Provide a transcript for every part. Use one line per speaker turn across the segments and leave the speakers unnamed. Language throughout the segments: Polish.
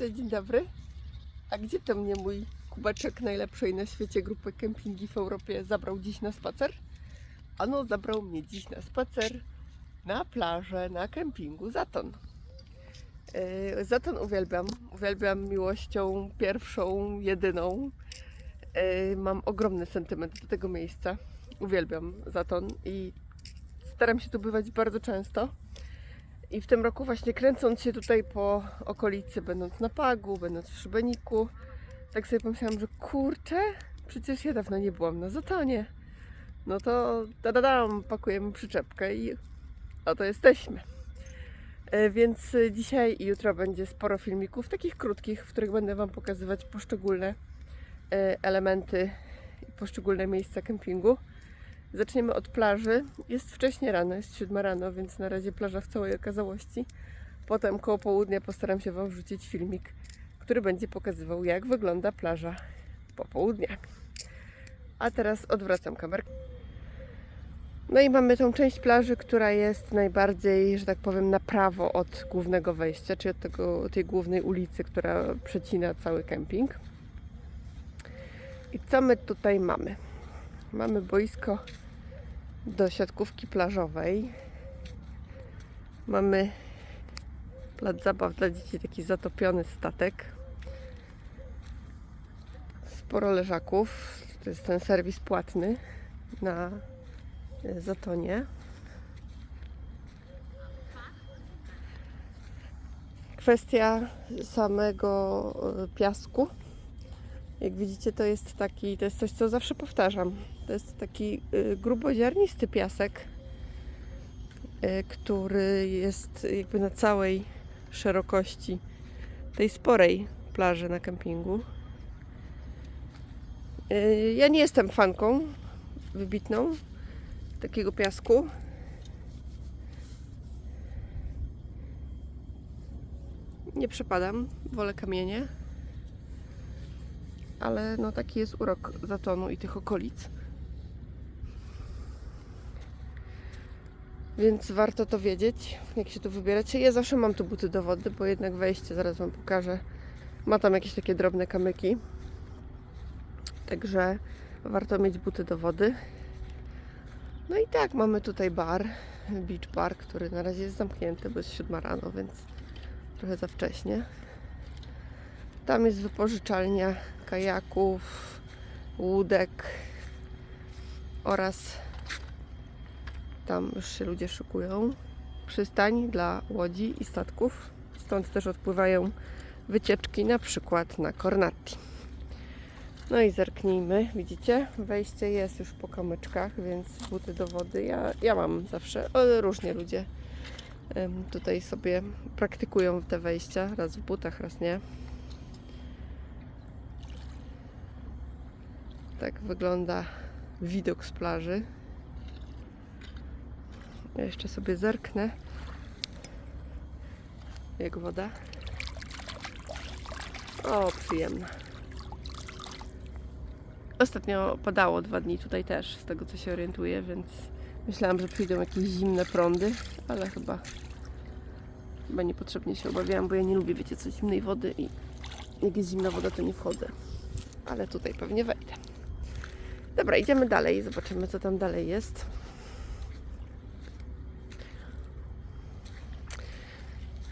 Cześć, dzień dobry. A gdzie to mnie mój kubeczek najlepszej na świecie grupy kempingi w Europie zabrał dziś na spacer? Ano, zabrał mnie dziś na spacer na plażę, na kempingu Zaton. Yy, Zaton uwielbiam. Uwielbiam miłością pierwszą, jedyną. Yy, Mam ogromny sentyment do tego miejsca. Uwielbiam Zaton i staram się tu bywać bardzo często. I w tym roku właśnie kręcąc się tutaj po okolicy, będąc na Pagu, będąc w Szybeniku, tak sobie pomyślałam, że kurczę, przecież ja dawno nie byłam na Zatonie. No to da pakujemy przyczepkę i oto jesteśmy. E, Więc dzisiaj i jutro będzie sporo filmików, takich krótkich, w których będę Wam pokazywać poszczególne e, elementy poszczególne miejsca kempingu. Zaczniemy od plaży. Jest wcześnie rano, jest 7 rano, więc na razie plaża w całej okazałości. Potem koło południa postaram się Wam wrzucić filmik, który będzie pokazywał, jak wygląda plaża popołudniami. A teraz odwracam kamerkę. No i mamy tą część plaży, która jest najbardziej, że tak powiem, na prawo od głównego wejścia, czyli od tego, tej głównej ulicy, która przecina cały kemping. I co my tutaj mamy? Mamy boisko do siatkówki plażowej. Mamy plac zabaw dla dzieci, taki zatopiony statek. Sporo leżaków. To jest ten serwis płatny na e, Zatonie. Kwestia samego e, piasku. Jak widzicie, to jest taki, to jest coś, co zawsze powtarzam. To jest taki y, gruboziarnisty piasek, y, który jest jakby na całej szerokości tej sporej plaży na kempingu. Y, Ja nie jestem fanką wybitną takiego piasku. Nie przepadam, wolę kamienie ale no taki jest urok Zatonu i tych okolic. Więc warto to wiedzieć, jak się tu wybieracie. Ja zawsze mam tu buty do wody, bo jednak wejście, zaraz Wam pokażę, ma tam jakieś takie drobne kamyki. Także warto mieć buty do wody. No i tak, mamy tutaj bar, beach bar, który na razie jest zamknięty, bo jest 7 rano, więc trochę za wcześnie. Tam jest wypożyczalnia kajaków, łódek oraz tam już się ludzie szykują. Przystań dla łodzi i statków. Stąd też odpływają wycieczki, na przykład na Kornati. No i zerknijmy, widzicie? Wejście jest już po kamyczkach, więc buty do wody ja, ja mam zawsze, różnie ludzie tutaj sobie praktykują te wejścia, raz w butach, raz nie. Tak wygląda widok z plaży. Ja jeszcze sobie zerknę, jak woda. O, przyjemna. Ostatnio padało dwa dni tutaj też, z tego co się orientuję, więc myślałam, że przyjdą jakieś zimne prądy, ale chyba, chyba niepotrzebnie się obawiałam, bo ja nie lubię, wiecie co, zimnej wody i jak jest zimna woda, to nie wchodzę. Ale tutaj pewnie wejdę. Dobra, idziemy dalej zobaczymy, co tam dalej jest.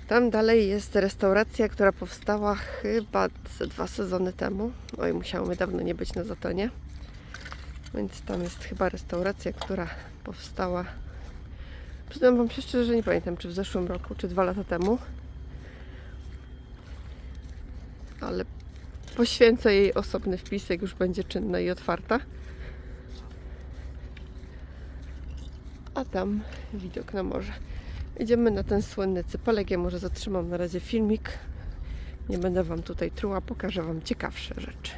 Tam dalej jest restauracja, która powstała chyba dwa sezony temu. Oj, musiało mi dawno nie być na Zatonie. Więc tam jest chyba restauracja, która powstała. Przyznam Wam się szczerze, że nie pamiętam, czy w zeszłym roku, czy dwa lata temu. Ale poświęcę jej osobny wpis, jak już będzie czynna i otwarta. A tam widok na morze. Idziemy na ten słynny cypelek. Ja może zatrzymam na razie filmik. Nie będę Wam tutaj truła, pokażę Wam ciekawsze rzeczy.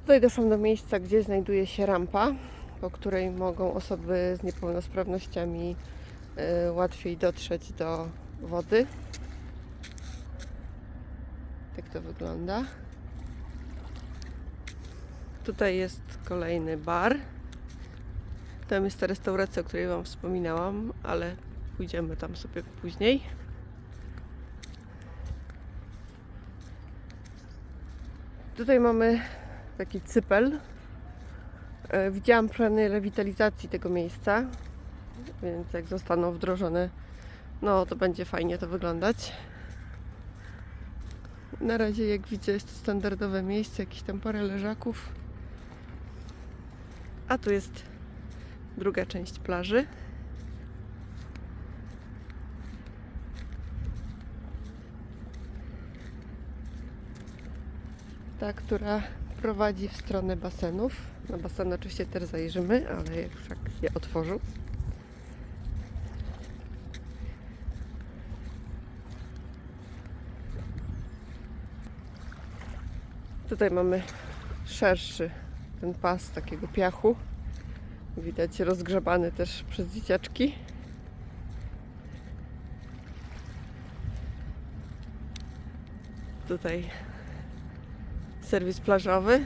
Tutaj doszłam do miejsca, gdzie znajduje się rampa, po której mogą osoby z niepełnosprawnościami y, łatwiej dotrzeć do wody jak to wygląda. Tutaj jest kolejny bar. Tam jest ta restauracja, o której Wam wspominałam, ale pójdziemy tam sobie później. Tutaj mamy taki cypel. E, widziałam plany rewitalizacji tego miejsca, więc jak zostaną wdrożone, no to będzie fajnie to wyglądać. Na razie, jak widzę, jest to standardowe miejsce, jakieś tam parę leżaków. A tu jest druga część plaży. Ta, która prowadzi w stronę basenów. Na basen oczywiście też zajrzymy, ale jak jak je otworzył. Tutaj mamy szerszy ten pas takiego piachu. Widać rozgrzebany też przez dzieciaczki. Tutaj serwis plażowy.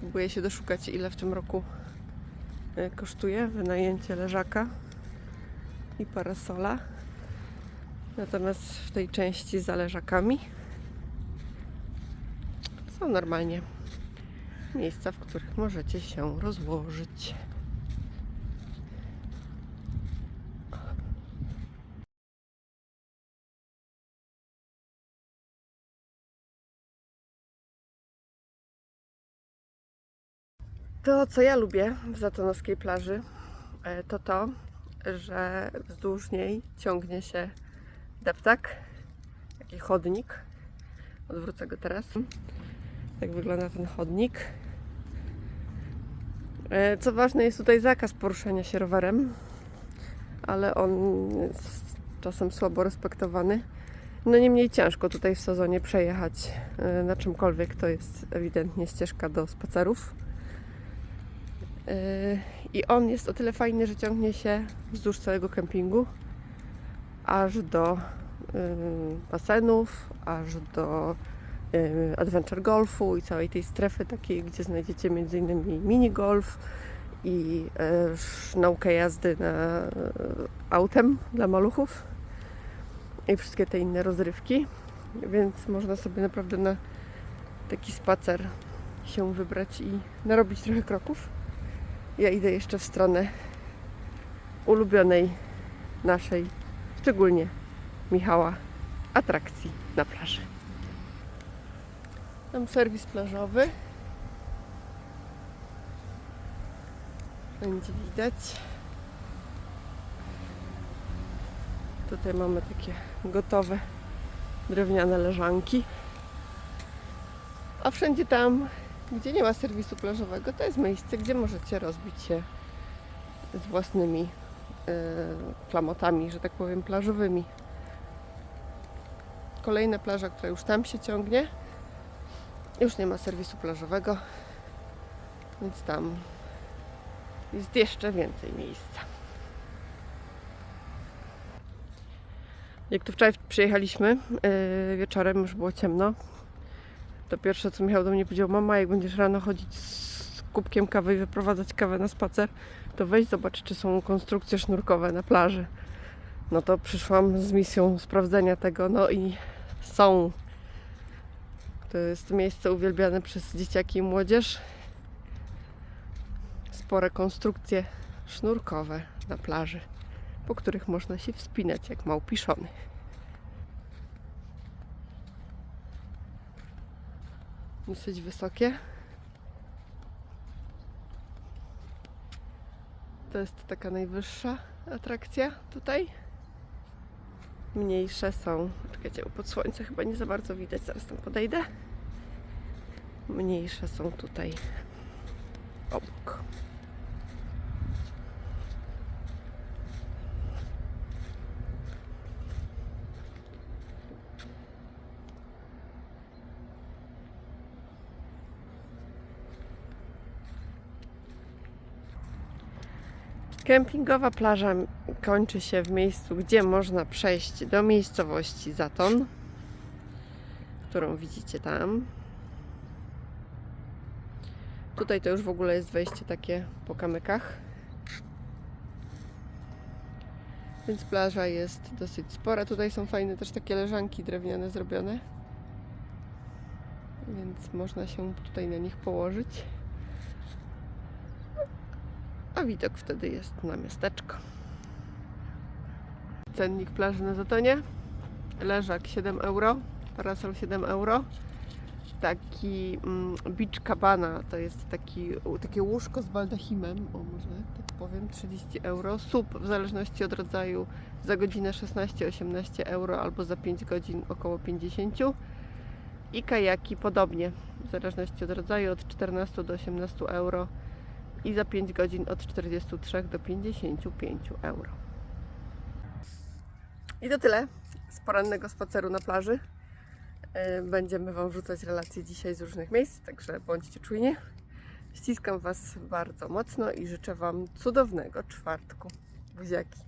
Próbuję się doszukać, ile w tym roku e, kosztuje wynajęcie leżaka i parasola. Natomiast w tej części leżakami są normalnie miejsca, w których możecie się rozłożyć. To, co ja lubię w zatonowskiej plaży, e, to to, że wzdłuż niej ciągnie się deptak, taki chodnik. Odwrócę go teraz. Tak wygląda ten chodnik. E, Co ważne, jest tutaj zakaz poruszania się rowerem, ale on jest czasem słabo respektowany. No niemniej ciężko tutaj w sezonie przejechać e, na czymkolwiek. To jest ewidentnie ścieżka do spacerów. Yy, I on jest o tyle fajny, że ciągnie się wzdłuż całego kempingu, aż do yy, basenów, aż do yy, adventure golfu i całej tej strefy takiej, gdzie znajdziecie m.in. mini golf i sz- naukę jazdy na autem dla maluchów i wszystkie te inne rozrywki, więc można sobie naprawdę na taki spacer się wybrać i narobić trochę kroków. Ja idę jeszcze w stronę ulubionej naszej, szczególnie Michała, atrakcji na plaży. Tam serwis plażowy. Będzie widać. Tutaj mamy takie gotowe drewniane leżanki. A wszędzie tam gdzie nie ma serwisu plażowego, to jest miejsce, gdzie możecie rozbić się z własnymi klamotami, że tak powiem, plażowymi. Kolejna plaża, która już tam się ciągnie, już nie ma serwisu plażowego, więc tam jest jeszcze więcej miejsca. Jak tu wczoraj przyjechaliśmy e, wieczorem, już było ciemno, to pierwsze co Michał do mnie powiedział, mama jak będziesz rano chodzić z kubkiem kawy i wyprowadzać kawę na spacer, to weź zobacz czy są konstrukcje sznurkowe na plaży. No to przyszłam z misją sprawdzenia tego, no i są. To jest miejsce uwielbiane przez dzieciaki i młodzież. Spore konstrukcje sznurkowe na plaży, po których można się wspinać jak małpiszony. dosyć wysokie. To jest taka najwyższa atrakcja tutaj. Mniejsze są, czekajcie, pod słońce chyba nie za bardzo widać, zaraz tam podejdę. Mniejsze są tutaj obok. Kempingowa plaża kończy się w miejscu, gdzie można przejść do miejscowości Zaton, którą widzicie tam. Tutaj to już w ogóle jest wejście takie po kamykach. Więc plaża jest dosyć spora. Tutaj są fajne też takie leżanki drewniane zrobione. Więc można się tutaj na nich położyć. A widok wtedy jest na miasteczko. Cennik plaży na Zatonie. Leżak 7 euro, parasol 7 euro. Taki mm, beach cabana to jest taki, takie łóżko z baldachimem, o może tak powiem, 30 euro. Sup w zależności od rodzaju za godzinę 16-18 euro albo za 5 godzin około 50. I kajaki podobnie, w zależności od rodzaju od 14 do 18 euro i za 5 godzin od 43 do 55 euro. I to tyle z porannego spaceru na plaży. E, Będziemy Wam wrzucać relacje dzisiaj z różnych miejsc, także bądźcie czujni. Ściskam Was bardzo mocno i życzę Wam cudownego czwartku. Buziaki.